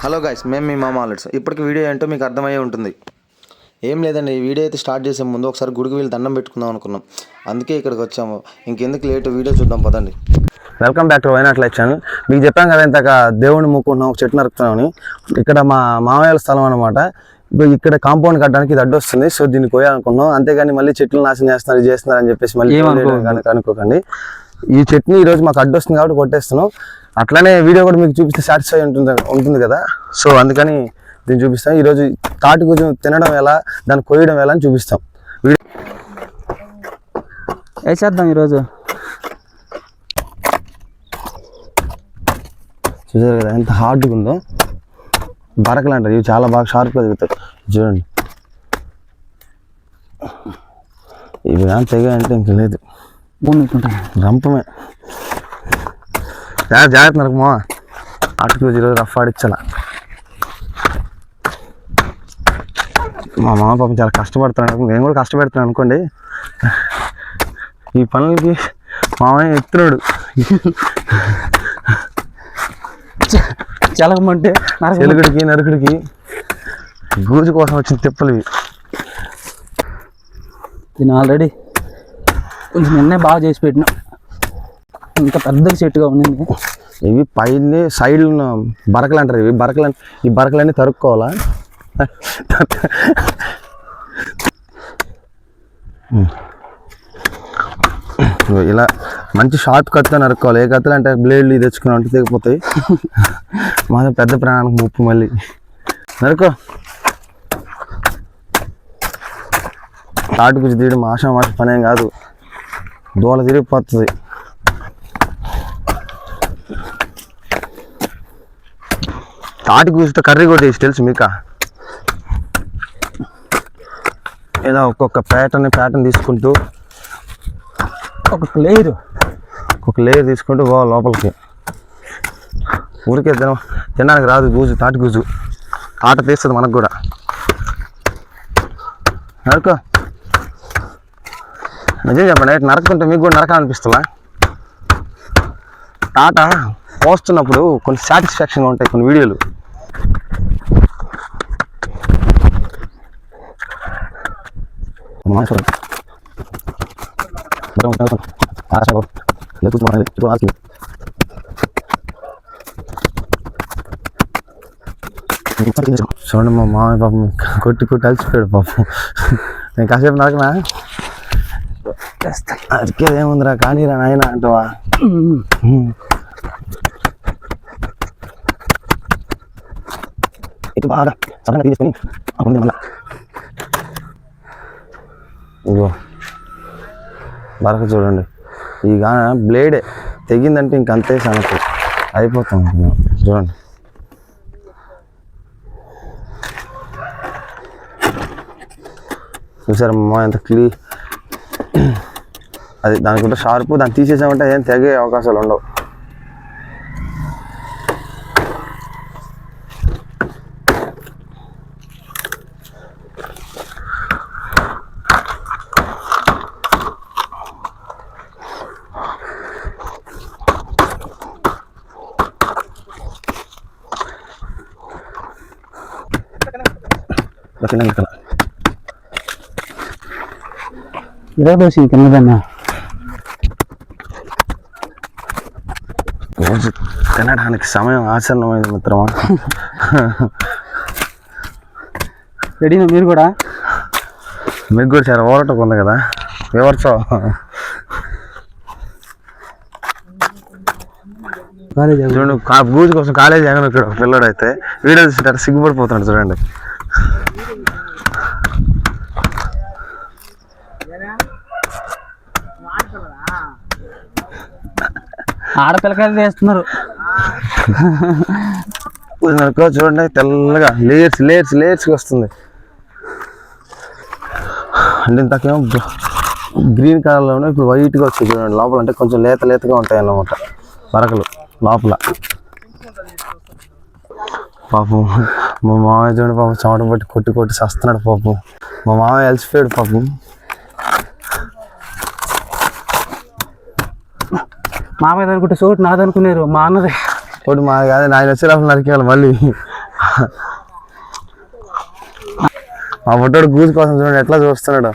Hello guys మేము మీ మామ ఆలెట్స్ ఇప్పటికి వీడియో ఏంటో మీకు అర్థమయ్యే ఉంటుంది. ఏం లేదండి ఈ వీడియో అయితే స్టార్ట్ చేసే ముందు ఒకసారి గుడికి వెళ్ళి దండం పెట్టుకుందాం అనుకున్నాం. అందుకే ఇక్కడికి వచ్చాము. ఇంకెందుకు లేట్ వీడియో చూద్దాం పదండి. Welcome back to why not life channel మీకు చెప్పాం కదా ఇంతక దేవుడిని మూకుంటున్నాం ఒక చెట్టు నరుకుతున్నామని. ఇక్కడ మా మామయ్య స్థలం అనమాట ఇప్పుడు ఇక్కడ కాంపౌండ్ కట్టడానికి ఇది అడ్డు వస్తుంది. సో దీన్ని కోయాలనుకున్నాం. అంతేగాని మళ్ళీ చెట్లు నాశనం చేస్తున్నారు ఇది చేస్తున్నారు అని చెప్పేసి మళ్ళీ కనుక అనుకోకండి. ఈ చెట్టుని ఈ రోజు మాకు అడ్డు వస్తుంది కాబట్టి కొట్టేస్తున్నాం. అట్లానే వీడియో కూడా మీకు చూపిస్తే సాటిస్ఫై ఉంటుంది ఉంటుంది కదా. సో అందుకని దీన్ని చూపిస్తాం. ఈరోజు తాటి కొంచెం తినడం ఎలా దాన్ని కోయడం ఎలా అని చూపిస్తాం. వీడియో వేసేద్దాం ఈరోజు? చూసారు కదా ఎంత హార్డ్గా ఉందో. బరకలు అంటారు ఇవి చాలా బాగా షార్ప్గా దిగుతాయి చూడండి. ఇవి తెగాయంటే ఇంక లేదు. భూమి ఎక్కుంటాను రంపమే జాగ్రత్త జాగ్రత్త నరకమా అటుకు ఈరోజు రఫ్ ఆడిచ్చలా. మా మామ పాపం చాలా కష్టపడుతున్నాడు నేను కూడా కష్టపడుతున్నాను అనుకోండి. ఈ పనులకి మామయ్య ఎత్తున్నాడు చెలకమంటే నరక చెలుగుడికి నరుకుడికి గూజు కోసం వచ్చిన తిప్పలు ఇవి. దీన్ని ఆల్రెడీ కొంచెం నిన్నే బాగా చేసి పెట్టినా. ఇంకా పెద్దగా చెట్టుగా ఉండింది ఇవి పైన సైడ్ ఉన్న బరకలు అంటారు ఇవి బరకలు ఈ బరకలన్నీ తరుక్కోవాలా? ఇలా మంచి షార్ప్ కత్తో నరుక్కోవాలి. ఏ కత్తులు అంటే బ్లేడ్లు ఇది తెచ్చుకుని అంటే తెగిపోతాయి. మాది పెద్ద ప్రాణానికి ముప్పు మళ్ళీ. నరుకో తాటు గురించి తీయడం ఆశా మాష పనేం కాదు. దోల తిరిగిపోతుంది తాటి కూసుతో కర్రీ కూడా చేసి తెలుసు మీకా? ఇలా ఒక్కొక్క ప్యాటర్న్ ప్యాటర్న్ తీసుకుంటూ ఒక లేయర్ ఒక లేయర్ తీసుకుంటూ పోవాలి లోపలికి. ఊరికే తిన తినడానికి రాదు గూజు తాటి గూజు. ఆట తీస్తుంది మనకు కూడా. నరకో నిజం చెప్పండి అయితే నరకుంటే మీకు కూడా నరకాలనిపిస్తుందా? టాటా పోస్తున్నప్పుడు కొన్ని సాటిస్ఫాక్షన్గా ఉంటాయి కొన్ని వీడియోలు. చూడండి మా మామయ్య పాపం కొట్టి కొట్టి అలసిపోయాడు పాపం. నేను కాసేపు నరకనా? అరికేది ఏముందిరా కానీరా నాయన అంటావా? ఇటు బాగా సడన్గా తీసుకొని అప్పుడు మళ్ళా. ఇదిగో. బరక చూడండి. ఈ గాన బ్లేడే తెగిందంటే ఇంక అంతే సంగతి అయిపోతాం చూడండి. చూసారమ్మా ఎంత క్లీ అది దానికి షార్ప్ దాన్ని తీసేసామంటే ఏం తెగే అవకాశాలు ఉండవు. ఇరవై దోశ ఇదే తినడానికి సమయం ఆసన్నమైంది మిత్రమా? రెడీనా మీరు కూడా? మీకు కూడా చాలా ఓరటం ఉంది కదా? వివర్సో కాలేజ్ చూడండి బూజు కోసం కాలేజ్ ఎగను ఇక్కడ పిల్లడు అయితే వీడియో చూసి సిగ్గుపడిపోతున్నాడు చూడండి. ఆడపిల్లకాయలు చేస్తున్నారు నడుకో చూడండి తెల్లగా లేయర్స్ లేయర్స్ లేయర్స్గా వస్తుంది. అంటే ఇంతకేమో గ్రీన్ కలర్లో ఉన్నాయి ఇప్పుడు వైట్గా వచ్చాయి చూడండి లోపల అంటే కొంచెం లేత లేతగా ఉంటాయి అన్నమాట పరకలు లోపల. పాపం మా మామయ్య చూడండి పాపం చెమట పట్టి కొట్టి కొట్టి చస్తున్నాడు పాపం. మా మామయ్య అలసిపోయాడు పాపం. మామయ్య అనుకుంటే చోటు నాదనుకున్నారు మా అన్నది. ఒకటి మా కాదు ఆయన వచ్చేటప్పుడు నరికేయాలి మళ్ళీ. మా పుట్టాడు గూజు కోసం చూడండి ఎట్లా చూస్తున్నాడు.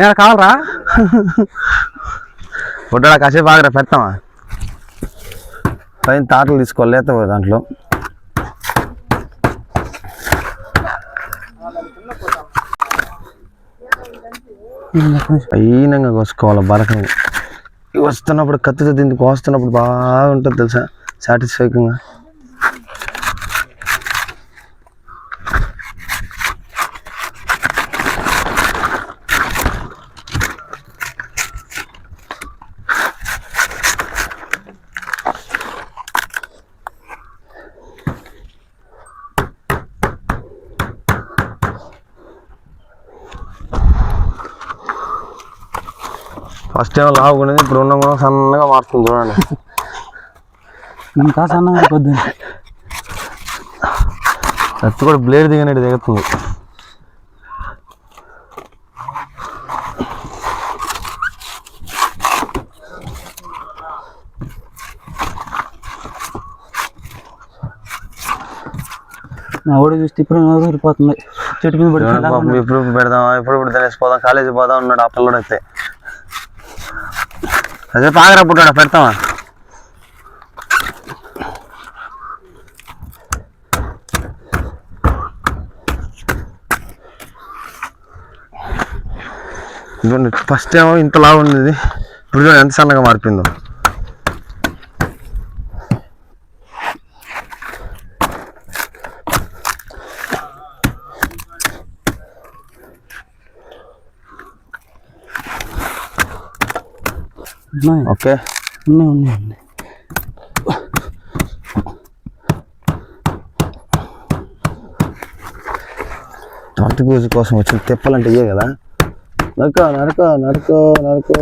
ఏమైనా కావాలరా? పుట్టాడు కాసేపు ఆగరా పెడతామా? పైన తాటలు తీసుకోవాలి లేత దాంట్లో. అయినంగా కోసుకోవాలి బరకంగా. వస్తున్నప్పుడు కత్తితో దీనికి వస్తున్నప్పుడు బాగా బాగుంటుంది తెలుసా? సాటిస్ఫైకింగ్గా ఫస్ట్ ఏమో లావుకునేది ఇప్పుడు ఉన్న కూడా సన్నగా మారుతుంది చూడండి. ఇంకా సన్నగా అయిపోద్ది. కత్తి కూడా బ్లేడ్ దిగినట్టు దిగుతుంది. ఓడి చూస్తే ఇప్పుడు ఊరిపోతుంది. చెట్టు మీద పడి చూడండి పాపం ఇప్పుడు ఇప్పుడు పెడదాం ఇప్పుడు ఇప్పుడు తినేసి పోదాం కాలేజీ పోదాం ఉన్నాడు ఆ పిల్లడు అయితే. అదే పాగర పుట్టాడు పెడతామా ఫస్ట్ ఏమో ఇంతలా ఉంది ఇప్పుడు ఎంత సన్నగా మారిపోయిందో. ఉన్నాయి. ఓకే. ఉన్నాయి ఉన్నాయి ఉన్నాయి. తొట్టి పూజ కోసం వచ్చిన తెప్పలంటే ఇవే కదా? నరుకో నరుకో నరుకో నరుకో.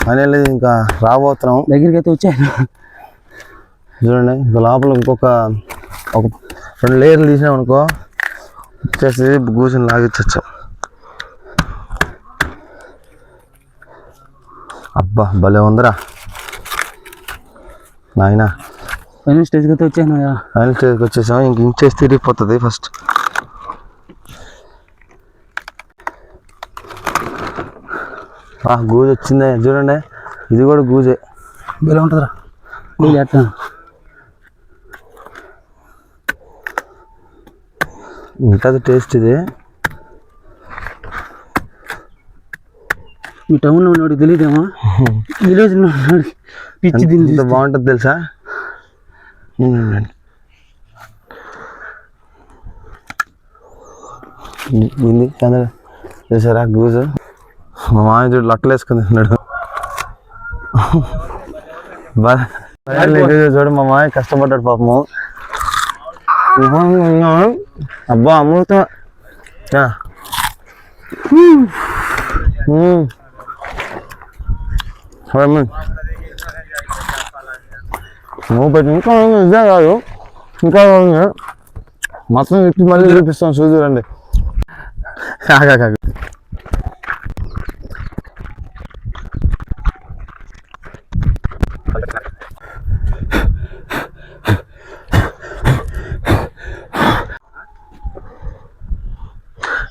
ఫైనల్లీ ఇంకా రాబోతున్నాం. దగ్గరికి అయితే వచ్చాను. చూడండి ఇంకా లోపల ఇంకొక ఒక రెండు లేయర్లు తీసినాం అనుకో వచ్చేసి కూర్చొని లాగించచ్చు అబ్బా భలే ఉందిరా. నాయనా. ఫైనల్ స్టేజ్కి అయితే వచ్చాను ఫైనల్ స్టేజ్కి వచ్చేసాం ఇంక ఇంచేసి తిరిగిపోతుంది ఫస్ట్ గూజు వచ్చిందే. చూడండి. ఇది కూడా గూజే. బెల ఉంటుందిరా. నీళ్ళు చేస్తాను ఉంటుంది టేస్ట్ ఇది. మీ టౌన్లో ఉన్నవాడికి తెలియదేమో? విలేజ్లో ఉన్నాడు పిచ్చి దీన్ని బాగుంటుంది తెలుసా? ఇది చంద్ర చూసారా గూజు? మా మామయ్య చూడు లట్టలు వేసుకుని తిన్నాడు చూడు మా మామయ్య కష్టపడ్డాడు పాపము. అబ్బా అమృతం. నువ్వు పెట్టి. ఇంకా ఇదే కాదు. ఇంకా మొత్తం మళ్ళీ చూపిస్తాం. చూదురండి కాగా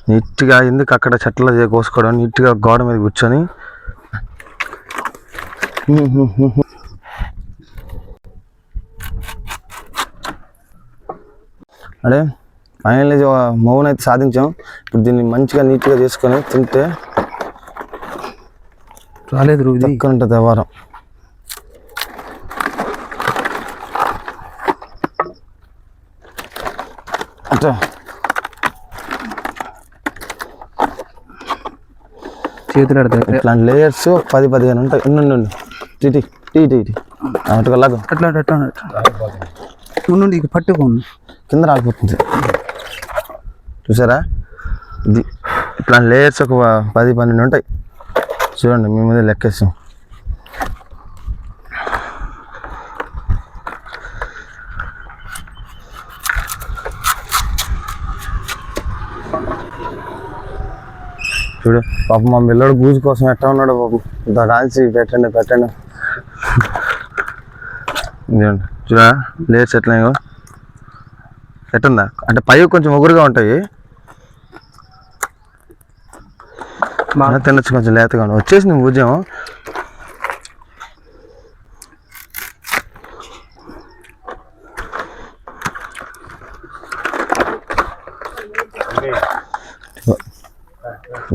నీట్గా ఎందుకు అక్కడ చెట్ల కోసుకోవడం? నీట్గా గోడ మీద కూర్చొని అడే ఫైనల్లీ మౌన్ అయితే సాధించాం. ఇప్పుడు దీన్ని మంచిగా నీట్గా చేసుకొని తింటే రాలేదు రూ ఇది చక్కగా ఉంటుంది వ్యవహారం. అట్లా చేతులు ఇట్లాంటి లేయర్స్ పది పదిహేను ఉంటాయి. ఉండు. టీ టీ టీ టీ టీ. అటుగా లాగు. అట్లా అట్లా ఇక పట్టుకోండి కింద రాలిపోతుంది. చూసారా? ఇది ఇట్లాంటి లేయర్స్ ఒక పది పన్నెండు ఉంటాయి. చూడండి మీ మీద లెక్కేస్తాం. చూడు పాపం మా పిల్లడు గూజు కోసం ఎట్లా ఉన్నాడు పాపం. ఇంత డాన్స్ పెట్టండి పెట్టండి. చూడా లేయర్స్ ఎట్లా ఎట్టుందా? అంటే పై కొంచెం ఒగురుగా ఉంటాయి. బాగా తినొచ్చు కొంచెం లేతగా ఉంది. వచ్చేసింది భుజం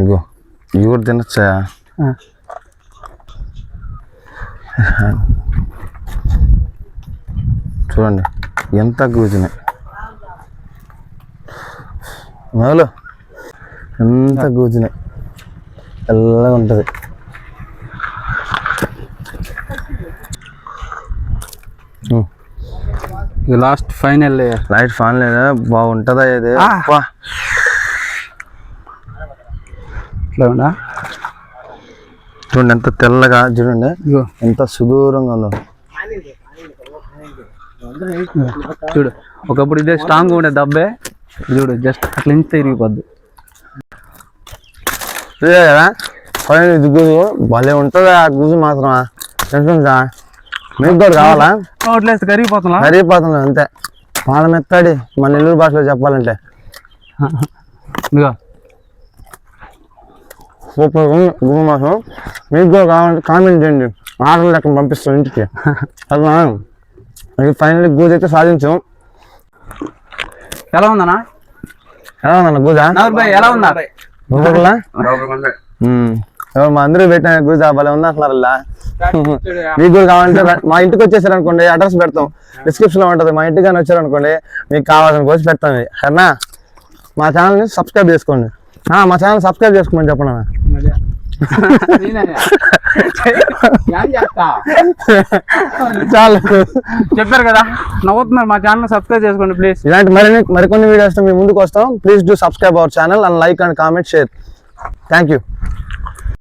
ఇగో ఇవి కూడా తినొచ్చా. చూడండి. ఎంత మొదలు ఎంత కూర్చున్నాయి తెల్లగా ఉంటుంది. లాస్ట్ ఫైనల్ లైట్ ఫ్యాన్ లేదా బాగుంటుందా ఇది. ఇట్లా చూడండి ఎంత తెల్లగా చూడండి. ఎంత సుదూరంగా ఉందో. చూడు ఒకప్పుడు ఇదే స్ట్రాంగ్ ఉండే దబ్బే చూడు జస్ట్ అట్లా ఇంత తిరిగిపోద్ది. కదా పైన ఇది గుజు భలే ఉంటుందా ఆ గుజు మాత్రం తెలుసుందా మీకు కూడా కావాలా? నోట్లేస్తే కరిగిపోతున్నా సరిపోతుంది అంతే. పాల మెత్తడి మన నెల్లూరు భాషలో చెప్పాలంటే. సూపర్ ఉంది గుమ్మ మాసం మీకు కూడా కావాలంటే కామెంట్ చేయండి. ఆర్డర్ లెక్క పంపిస్తాం ఇంటికి. అలా ఇది ఫైనల్ గూజ్ అయితే సాధించాం. ఎలా ఉందన్నా? ఎలా ఉందన్న గూజా? ఎలా ఉందా? మా అందరూ పెట్టిన గూజా భలే ఉంది అంటున్నారు మీకు కూడా కావాలంటే మా ఇంటికి వచ్చేసారు అనుకోండి అడ్రస్ పెడతాం. డిస్క్రిప్షన్లో ఉంటది. మా ఇంటికి కానీ వచ్చారు అనుకోండి మీకు కావాల్సిన కోసి పెడతాం. సరేనా మా ఛానల్ని సబ్స్క్రైబ్ చేసుకోండి. ఆ, మా ఛానల్ సబ్స్క్రైబ్ చేసుకోమని చెప్పండి. చాలు చెప్పారు కదా నవ్వుతున్నారు మా ఛానల్ సబ్స్క్రైబ్ చేసుకోండి ప్లీజ్ ఇలాంటి మరిన్ని మరికొన్ని వీడియోస్ మీ ముందుకు వస్తాం. Please do subscribe our channel and like and comment share thank you